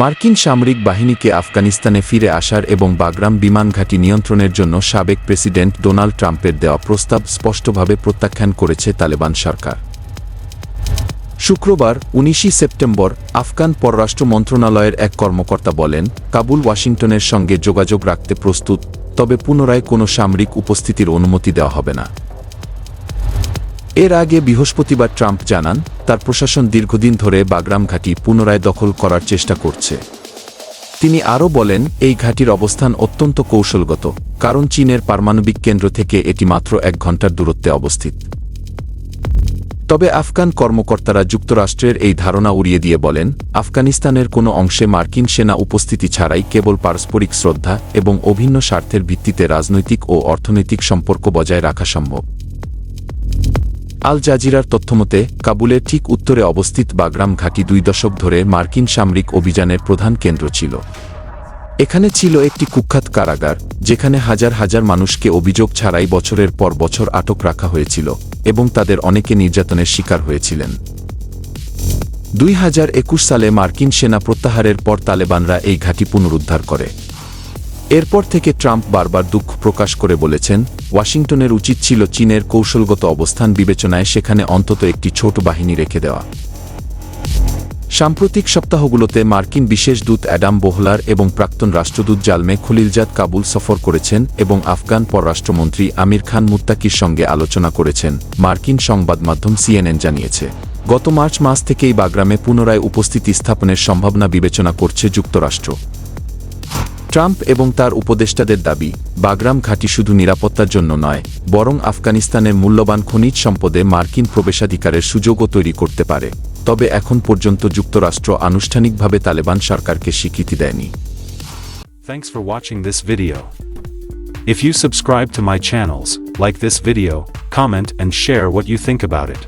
মার্কিন সামরিক বাহিনীকে আফগানিস্তানে ফিরে আসার এবং বাগরাম বিমান ঘাঁটি নিয়ন্ত্রণের জন্য সাবেক প্রেসিডেন্ট ডোনাল্ড ট্রাম্পের দেওয়া প্রস্তাব স্পষ্টভাবে প্রত্যাখ্যান করেছে তালেবান সরকার। শুক্রবার, উনিশে সেপ্টেম্বর, আফগান পররাষ্ট্র মন্ত্রণালয়ের এক কর্মকর্তা বলেন, কাবুল ওয়াশিংটনের সঙ্গে যোগাযোগ রাখতে প্রস্তুত, তবে পুনরায় কোনো সামরিক উপস্থিতির অনুমতি দেওয়া হবে না। এর আগে বৃহস্পতিবার ট্রাম্প জানান, তার প্রশাসন দীর্ঘদিন ধরে বাগরাম ঘাঁটি পুনরায় দখল করার চেষ্টা করছে। তিনি আরও বলেন, এই ঘাঁটির অবস্থান অত্যন্ত কৌশলগত, কারণ চীনের পারমাণবিক কেন্দ্র থেকে এটি মাত্র এক ঘণ্টার দূরত্বে অবস্থিত। তবে আফগান কর্মকর্তারা যুক্তরাষ্ট্রের এই ধারণা উড়িয়ে দিয়ে বলেন, আফগানিস্তানের কোনো অংশে মার্কিন সেনা উপস্থিতি ছাড়াই কেবল পারস্পরিক শ্রদ্ধা এবং অভিন্ন স্বার্থের ভিত্তিতে রাজনৈতিক ও অর্থনৈতিক সম্পর্ক বজায় রাখা সম্ভব। আল জাজিরার তথ্যমতে কাবুলের ঠিক উত্তরে অবস্থিত বাগরাম ঘাঁটি দুই দশক ধরে মার্কিন সামরিক অভিযানের প্রধান কেন্দ্র ছিল। এখানে ছিল একটি কুখ্যাত কারাগার, যেখানে হাজার হাজার মানুষকে অভিযোগ ছাড়াই বছরের পর বছর আটক রাখা হয়েছিল এবং তাদের অনেকে নির্যাতনের শিকার হয়েছিলেন। দুই হাজার একুশ সালে মার্কিন সেনা প্রত্যাহারের পর তালেবানরা এই ঘাঁটি পুনরুদ্ধার করে। এরপর থেকে ট্রাম্প বারবার দুঃখ প্রকাশ করে বলেছেন, ওয়াশিংটনের উচিত ছিল চীনের কৌশলগত অবস্থান বিবেচনায় সেখানে অন্তত একটি ছোট বাহিনী রেখে দেওয়া। সাম্প্রতিক সপ্তাহগুলোতে মার্কিন বিশেষ দূত অ্যাডাম বোহলার এবং প্রাক্তন রাষ্ট্রদূত জালমে খলিলজাদ কাবুল সফর করেছেন এবং আফগান পররাষ্ট্রমন্ত্রী আমির খান মুত্তাকির সঙ্গে আলোচনা করেছেন, মার্কিন সংবাদ মাধ্যম সিএনএন জানিয়েছে। গত মার্চ মাস থেকেই বাগরামে পুনরায় উপস্থিতি স্থাপনের সম্ভাবনা বিবেচনা করছে যুক্তরাষ্ট্র। ট্রাম্প এবং তার উপদেষ্টাদের দাবি বাগরাম ঘাঁটি শুধু নিরাপত্তার জন্য নয় বরং আফগানিস্তানের মূল্যবান খনিজ সম্পদে মার্কিন প্রবেশাধিকারের সুযোগও তৈরি করতে পারে তবে এখন পর্যন্ত যুক্তরাষ্ট্র আনুষ্ঠানিকভাবে তালেবান সরকারকে স্বীকৃতি দেয়নি Thanks for watching this video. If you subscribe to my channels, like this video, comment and share what you think about it.